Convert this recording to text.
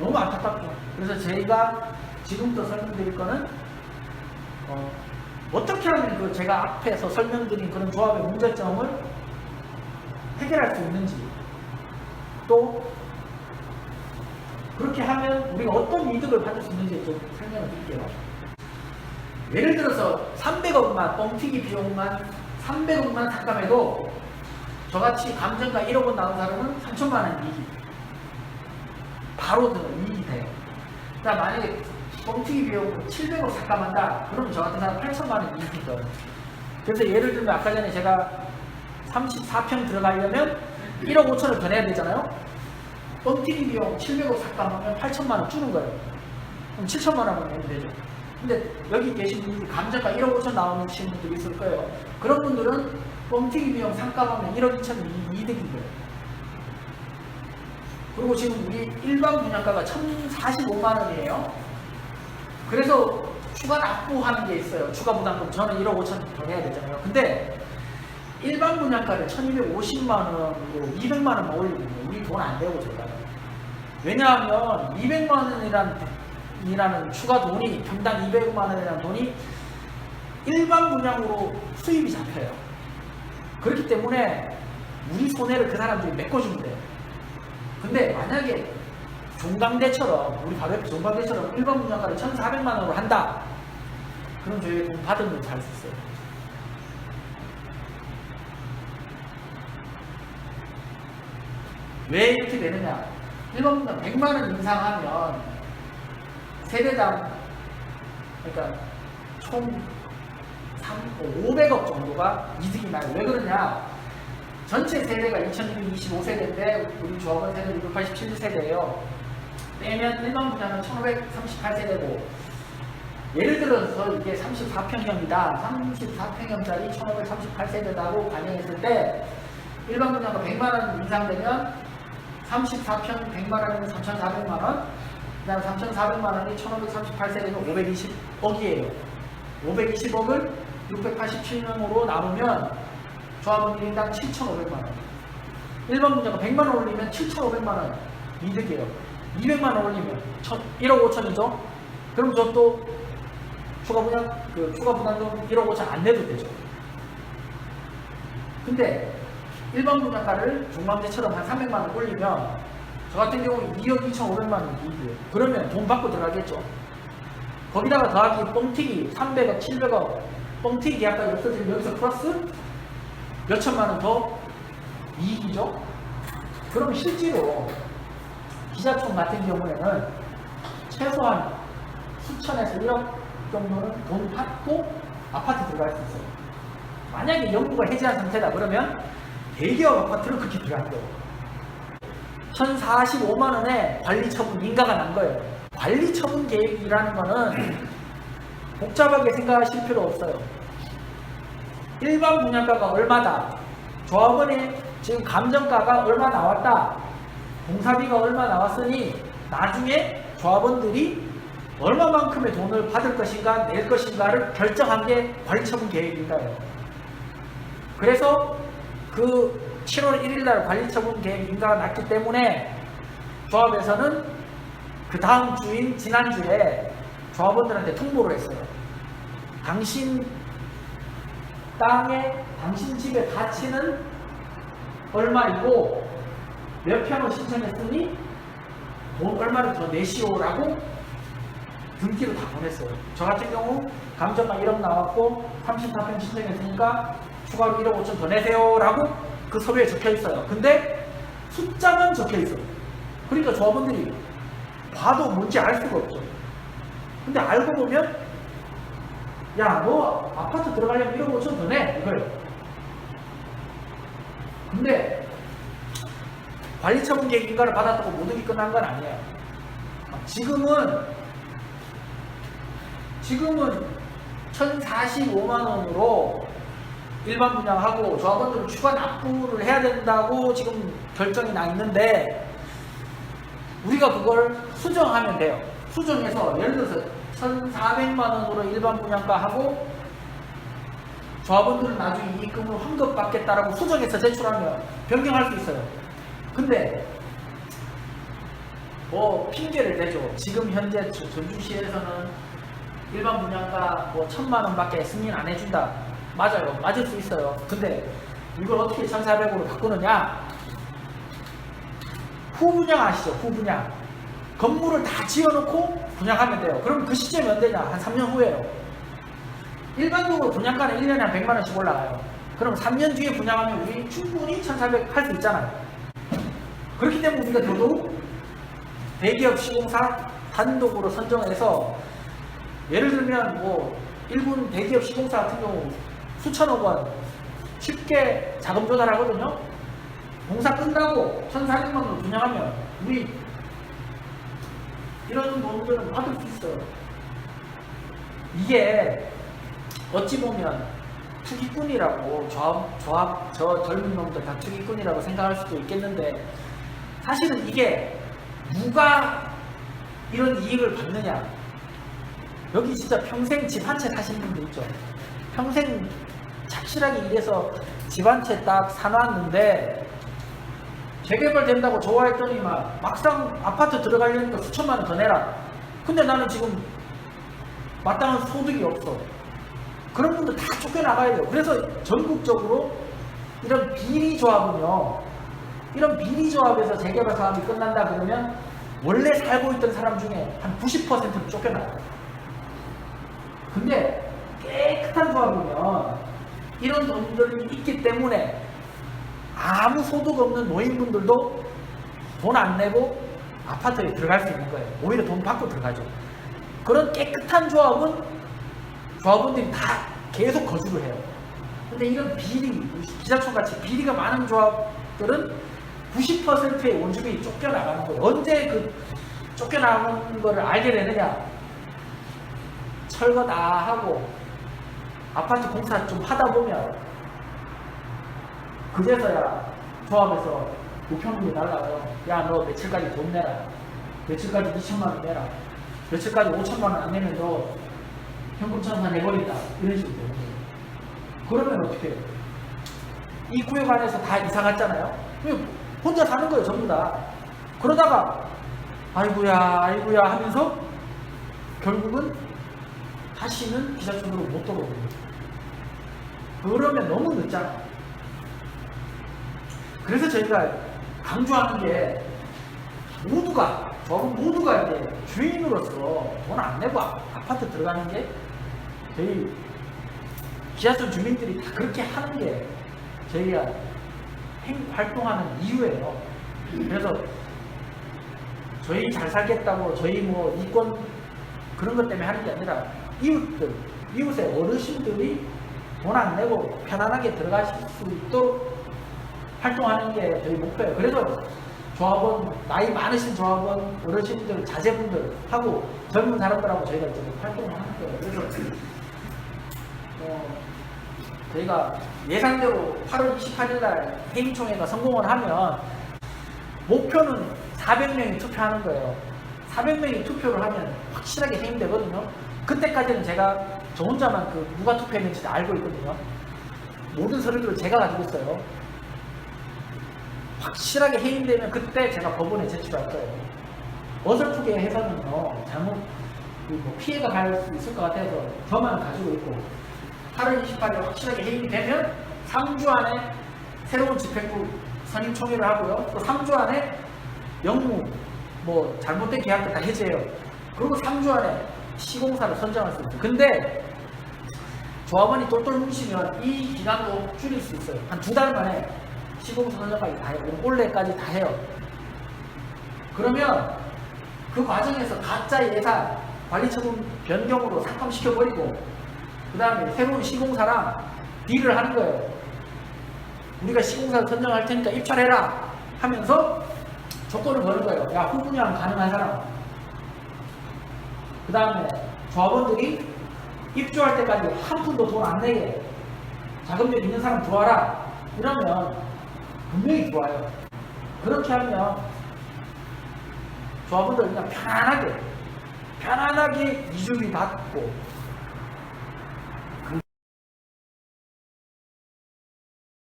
너무 안타깝죠. 그래서 저희가 지금부터 설명드릴 거는 어, 어떻게 하면 그 제가 앞에서 설명드린 그런 조합의 문제점을 해결할 수 있는지 또 그렇게 하면 우리가 어떤 이득을 받을 수 있는지 좀 설명을 드릴게요. 예를 들어서 300억만 뻥튀기 비용만 300억만 삭감해도 저같이 감정가 1억 원 나온 사람은 3천만 원 이익이 바로 그 이익이 돼요. 자 만약에 뻥튀기 비용 700억 삭감한다 그러면 저 같은 사람 8천만 원 이익이 돼요. 그래서 예를 들면 아까 전에 제가 34평 들어가려면 1억 5천을 더 내야 되잖아요. 뻥튀기 비용 700억 삭감하면 8천만 원 주는 거예요. 그럼 7천만 원만 내면 되죠. 근데 여기 계신 분들이 감정가 1억 5천 나오시는 분들이 있을 거예요. 그런 분들은 뻥튀기 비용 삭감하면 1억 2천 이득인 거예요. 그리고 지금 우리 일반 분양가가 1,045만 원이에요. 그래서 추가 납부하는 게 있어요. 추가 부담금 저는 1억 5천 더 내야 되잖아요. 근데 일반 분양가를 1,250만 원으로 200만 원만 올리면 우리 돈 안 되고 제가 왜냐하면 200만 원이라는 이라는 추가 돈이 평당 200만 원이라는 돈이 일반 분양으로 수입이 잡혀요. 그렇기 때문에 우리 손해를 그 사람들이 메꿔주면 돼요. 근데 만약에 종강대처럼 우리 바로 옆에 종강대처럼 일반 분양가를 1,400만 원으로 한다. 그럼 저희 돈 받으면 잘 수 있어요. 왜 이렇게 되느냐? 일반 분양 100만 원 인상하면 세대당 그러니까 총 3, 500억 정도가 이득이 나요. 왜 그러냐? 전체 세대가 2225세대인데 우리 조합원 세대 687세대예요. 빼면 일반 분양은 1538세대고 예를 들어서 이게 34평형이다. 34평형짜리 1538세대다고 반영했을 때 일반 분양가 100만 원 인상되면 34평 100만 원이면 3,400만 원, 그 다음 3,400만 원이 1,538세대는 520억이에요. 520억을 687명으로 나누면 조합원 1인당 7,500만 원. 일반 분양가 100만 원 올리면 7,500만 원 이득이에요. 200만 원 올리면 1억 5천이죠. 그럼 저 또 추가 분양 그 추가 부담금 1억 5천 안 내도 되죠. 근데 일반 분양가를 중간대처럼 한 300만 원 올리면 저 같은 경우 2억 2,500만 원 이익이에요. 그러면 돈 받고 들어가겠죠. 거기다가 더하기 뻥튀기 300억, 700억 뻥튀기 약간 없어지면 여기서 플러스 몇 천만 원 더 이익이죠. 그럼 실제로 기자총 같은 경우에는 최소한 수천에서 1억 정도는 돈 받고 아파트 들어갈 수 있어요. 만약에 영구가 해지한 상태다 그러면 대기업 아파트를 그렇게 들어간대요. 1045만 원에 관리 처분 인가가 난 거예요. 관리 처분 계획이라는 거는 복잡하게 생각하실 필요 없어요. 일반 분양가가 얼마다, 조합원의 지금 감정가가 얼마 나왔다, 공사비가 얼마 나왔으니 나중에 조합원들이 얼마만큼의 돈을 받을 것인가 낼 것인가를 결정한 게 관리처분 계획인가요. 그래서 그 7월 1일 날 관리처분 계획 인가가 났기 때문에 조합에서는 그 다음 주인 지난주에 조합원들한테 통보를 했어요. 당신 땅에 당신 집의 가치는 얼마이고 몇 평을 신청했으니 돈 얼마를 더 내시오라고 등기를 다 보냈어요. 저 같은 경우 감정가 1억 나왔고 34평 신청했으니까 추가로 1억 5천 더 내세요라고 그 서류에 적혀 있어요. 근데 숫자만 적혀 있어요. 그러니까 조합원들이 봐도 뭔지 알 수가 없죠. 근데 알고 보면 야 너 아파트 들어가려면 1억 5천 더 내. 이거예요. 근데 관리처분 계획 인가를 받았다고 모든 게 끝난 건 아니에요. 지금은 지금은 1,045만 원으로 일반 분양하고 조합원들은 추가 납부를 해야 된다고 지금 결정이 나 있는데 우리가 그걸 수정하면 돼요. 수정해서 예를 들어서 1,400만 원으로 일반 분양가 하고 조합원들은 나중에 이익금을 환급 받겠다라고 수정해서 제출하면 변경할 수 있어요. 근데 뭐 핑계를 대죠. 지금 현재 저- 전주시에서는 일반 분양가 뭐 천만 원밖에 승인 안 해준다. 맞아요. 맞을 수 있어요. 근데 이걸 어떻게 1,400으로 바꾸느냐? 후분양 아시죠? 후분양. 건물을 다 지어놓고 분양하면 돼요. 그럼 그 시점이 언제냐? 한 3년 후에요. 일반적으로 분양가는 1년에 한 100만 원씩 올라가요. 그럼 3년 뒤에 분양하면 우리 충분히 1,400 할 수 있잖아요. 그렇기 때문에 우리가 더더욱 대기업 시공사 단독으로 선정해서 예를 들면 뭐 일본 대기업 시공사 같은 경우 수천억 원 쉽게 자금 조달하거든요. 공사 끝나고 1,400만 원 분양하면 우리 이런 돈들은 받을 수 있어요. 이게 어찌 보면 투기꾼이라고 조합, 저 젊은 놈들 다 투기꾼이라고 생각할 수도 있겠는데 사실은 이게 누가 이런 이익을 받느냐 여기 진짜 평생 집 한 채 사시는 분들 있죠 평생 착실하게 일해서 집 한 채 딱 사놨는데 재개발 된다고 좋아했더니만 막상 아파트 들어가려니까 수천만 원 더 내라. 근데 나는 지금 마땅한 소득이 없어. 그런 분들 다 쫓겨나가야 돼요. 그래서 전국적으로 이런 비리 조합은요 이런 비리 조합에서 재개발 사업이 끝난다 그러면 원래 살고 있던 사람 중에 한 90%는 쫓겨나요. 근데 깨끗한 조합이면 이런 돈들이 있기 때문에 아무 소득 없는 노인분들도 돈 안 내고 아파트에 들어갈 수 있는 거예요. 오히려 돈 받고 들어가죠. 그런 깨끗한 조합은 조합원들이 다 계속 거주를 해요. 근데 이런 비리, 기자촌 같이 비리가 많은 조합들은 90%의 원주민이 쫓겨나가는 거예요. 언제 그 쫓겨나가는 거를 알게 되느냐? 철거 다 하고 아파트 공사 좀 하다 보면 그제서야 조합에서 우편물이 날라와요. 야, 너 며칠까지 돈 내라. 며칠까지 2천만 원 내라. 며칠까지 5천만 원 안 내면 너 현금 청산 내버린다. 이런 식으로 되는 거예요. 그러면 어떻게 해요? 이 구역 안에서 다 이사 갔잖아요. 혼자 사는 거예요, 전부 다. 그러다가 아이고야, 아이고야 하면서 결국은 다시는 기사촌으로 못 돌아오는 거예요. 그러면 너무 늦잖아. 그래서 저희가 강조하는 게 모두가, 저는 모두가 이제 주인으로서 돈 안 내고 아- 아파트 들어가는 게 저희 기아촌 주민들이 다 그렇게 하는 게 저희가 행, 활동하는 이유예요. 그래서 저희 잘 살겠다고 저희 뭐 이권 그런 것 때문에 하는 게 아니라 이웃들, 이웃의 어르신들이 돈 안 내고 편안하게 들어가실 수 있도록 활동하는 게 저희 목표예요. 그래서 조합원, 나이 많으신 조합원, 어르신들, 자제분들 하고 젊은 사람들하고 저희가 이제 활동을 하는 거예요. 그래서 어, 저희가 예상대로 8월 28일 날 회의총회가 성공을 하면 목표는 400명이 투표하는 거예요. 400명이 투표를 하면 확실하게 해임되거든요. 그때까지는 제가 저 혼자만 그 누가 투표했는지 다 알고 있거든요. 모든 서류들을 제가 가지고 있어요. 확실하게 해임되면 그때 제가 법원에 제출할 거예요. 어설프게 해서는요, 잘못 그뭐 피해가 갈 수 있을 것 같아서 저만 가지고 있고 8월 28일 확실하게 해임이 되면 3주 안에 새로운 집행부 선임 총회를 하고요. 또 3주 안에 영무 뭐 잘못된 계약도 다 해제해요. 그리고 3주 안에 시공사를 선정할 수 있어요. 근데 조합원이 똘똘 뭉치면 이 기간도 줄일 수 있어요. 한 두 달 만에 시공사 선정까지 다 해요. 올해까지 다 해요. 그러면 그 과정에서 가짜 예산 관리처분 변경으로 삭감시켜 버리고 그 다음에 새로운 시공사랑 딜을 하는 거예요. 우리가 시공사를 선정할 테니까 입찰해라 하면서 조건을 거는 거예요. 야 후분양 가능한 사람. 그 다음에 조합원들이 입주할 때까지 한 푼도 돈 안 내게 자금력 있는 사람 들어와라. 이러면 분명히 좋아요. 그렇게 하면 조합원들 그냥 편안하게 편안하게 이주비 받고